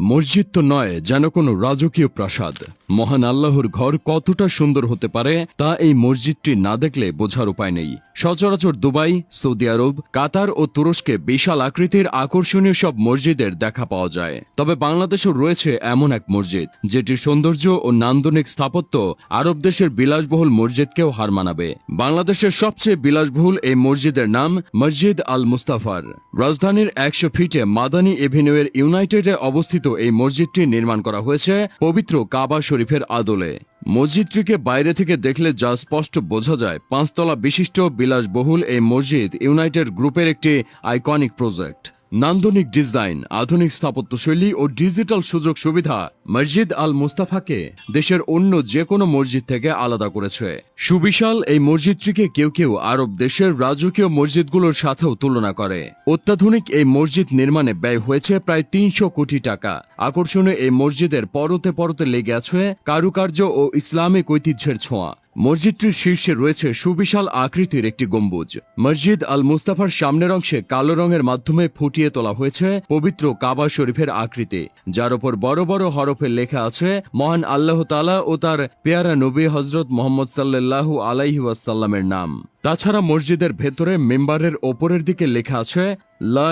মসজিদ তো নয়, যেন কোনো রাজকীয় প্রাসাদ। মহান আল্লাহর ঘর কতটা সুন্দর হতে পারে, তা এই মসজিদটি না দেখলে বোঝার উপায় নেই। সচরাচর দুবাই, সৌদি আরব, কাতার ও তুরস্কে বিশাল আকৃতির আকর্ষণীয় সব মসজিদের দেখা পাওয়া যায়। তবে বাংলাদেশেও রয়েছে এমন এক মসজিদ, যেটির সৌন্দর্য ও নান্দনিক স্থাপত্য আরব দেশের বিলাসবহুল মসজিদকেও হার মানাবে। বাংলাদেশের সবচেয়ে বিলাসবহুল এই মসজিদের নাম মসজিদ আল মুস্তাফার। রাজধানীর একশো ফিটে মাদানী এভিনিউয়ের ইউনাইটেডে অবস্থিত এই মসজিদটি নির্মাণ করা হয়েছে পবিত্র কাবা শরীফের আদলে। মসজিদটিকে বাইরে থেকে দেখলে যা স্পষ্ট বোঝা যায়, পাঁচতলা বিশিষ্ট বিলাসবহুল এই মসজিদ ইউনাইটেড গ্রুপের একটি আইকনিক প্রজেক্ট। নান্দনিক ডিজাইন, আধুনিক স্থাপত্যশৈলী ও ডিজিটাল সুযোগ সুবিধা মসজিদ আল মুস্তাফাকে দেশের অন্য যে কোনো মসজিদ থেকে আলাদা করেছে। সুবিশাল এই মসজিদটিকে কেউ কেউ আরব দেশের রাজকীয় মসজিদগুলোর সাথেও তুলনা করে। অত্যাধুনিক এই মসজিদ নির্মাণে ব্যয় হয়েছে প্রায় তিনশো কোটি টাকা। আকর্ষণে এই মসজিদের পরতে পরতে লেগে আছে কারুকার্য ও ইসলামিক ঐতিহ্যের ছোঁয়া। মসজিদটির শীর্ষে রয়েছে সুবিশাল আকৃতির একটি গম্বুজ। মসজিদ আল মুস্তাফার সামনের অংশে কালো রঙের মাধ্যমে ফুটিয়ে তোলা হয়েছে পবিত্র কাবা শরীফের আকৃতি, যার ওপর বড় বড় হরফে লেখা আছে, মহান আল্লাহ তালা ও তার পেয়ারা নবী হজরত মোহাম্মদ সাল্লাল্লাহু আলাইহি ওয়াসাল্লামের নাম। তাছাড়া মসজিদের ভেতরে মেম্বারের ওপরের দিকে লেখা আছে, লা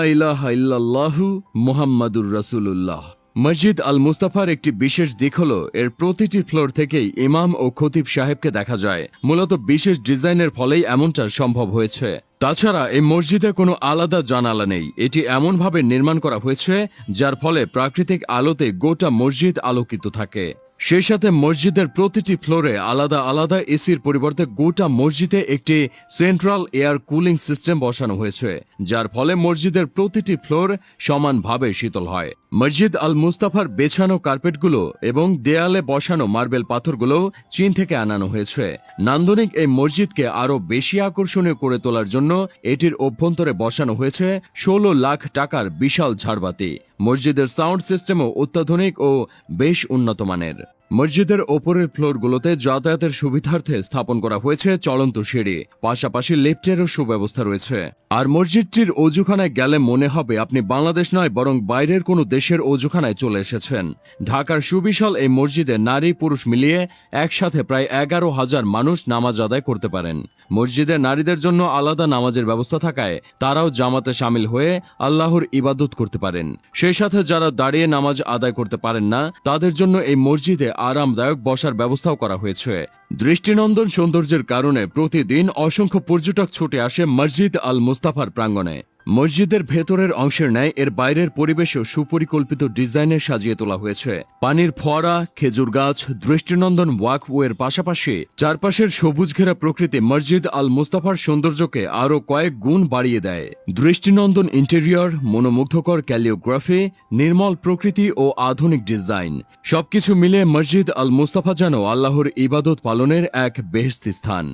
মুহাম্মাদুর রাসূলুল্লাহ। মসজিদ আল মুস্তাফার একটি বিশেষ দিক হল, এর প্রতিটি ফ্লোর থেকেই ইমাম ও খতিব সাহেবকে দেখা যায়। মূলত বিশেষ ডিজাইনের ফলেই এমনটা সম্ভব হয়েছে। তাছাড়া এই মসজিদে কোনো আলাদা জানালা নেই। এটি এমনভাবে নির্মাণ করা হয়েছে, যার ফলে প্রাকৃতিক আলোতে গোটা মসজিদ আলোকিত থাকে। সেই সাথে মসজিদের প্রতিটি ফ্লোরে আলাদা আলাদা এসির পরিবর্তে গোটা মসজিদে একটি সেন্ট্রাল এয়ার কুলিং সিস্টেম বসানো হয়েছে, যার ফলে মসজিদের প্রতিটি ফ্লোর সমানভাবে শীতল হয়। মসজিদ আল মুস্তাফার বেছানো কার্পেটগুলো এবং দেয়ালে বসানো মার্বেল পাথরগুলো চীন থেকে আনানো হয়েছে। নান্দনিক এই মসজিদকে আরও বেশি আকর্ষণীয় করে তোলার জন্য এটির অভ্যন্তরে বসানো হয়েছে ষোলো লাখ টাকার বিশাল ঝাড়বাতি। মসজিদের সাউন্ড সিস্টেমও অত্যাধুনিক ও বেশ উন্নত মানের মসজিদের ওপরের ফ্লোরগুলোতে যাতায়াতের সুবিধার্থে স্থাপন করা হয়েছে চলন্ত সিঁড়ি। পাশাপাশি লিফটেরও সুব্যবস্থা রয়েছে। আর মসজিদটির অজুখানায় গেলে মনে হবে আপনি বাংলাদেশ নয়, বরং বাইরের কোনো দেশের অজুখানায় চলে এসেছেন। ঢাকার সুবিশাল এই মসজিদে নারী পুরুষ মিলিয়ে একসাথে প্রায় এগারো হাজার মানুষ নামাজ আদায় করতে পারেন। মসজিদে নারীদের জন্য আলাদা নামাজের ব্যবস্থা থাকায় তারাও জামাতে সামিল হয়ে আল্লাহর ইবাদত করতে পারেন। সেই সাথে যারা দাঁড়িয়ে নামাজ আদায় করতে পারেন না, তাদের জন্য এই মসজিদে আরামদায়ক বসার ব্যবস্থাও করা হয়েছে। দৃষ্টিনন্দন সৌন্দর্যের কারণে প্রতিদিন অসংখ্য পর্যটক ছুটে আসে মসজিদ আল মুস্তাফার প্রাঙ্গণে। মসজিদের ভেতরের অংশের ন্যায় এর বাইরের পরিবেশও সুপরিকল্পিত ডিজাইনে সাজিয়ে তোলা হয়েছে। পানির ফোয়ারা, খেজুর গাছ, দৃষ্টিনন্দন ওয়াকওয়ের পাশাপাশি চারপাশের সবুজ ঘেরা প্রকৃতি মসজিদ আল মুস্তাফার সৌন্দর্যকে আরও কয়েক গুণ বাড়িয়ে দেয়। দৃষ্টিনন্দন ইন্টেরিয়র, মনোমুগ্ধকর ক্যালিওগ্রাফি, নির্মল প্রকৃতি ও আধুনিক ডিজাইন। সবকিছু মিলে মসজিদ আল মুস্তাফা যেন আল্লাহর ইবাদত পালনের এক বেহস্তি স্থান।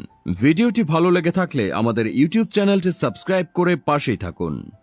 ভিডিওটি ভালো লেগে থাকলে আমাদের ইউটিউব চ্যানেলটি সাবস্ক্রাইব করে পাশেই থাকুন। kun.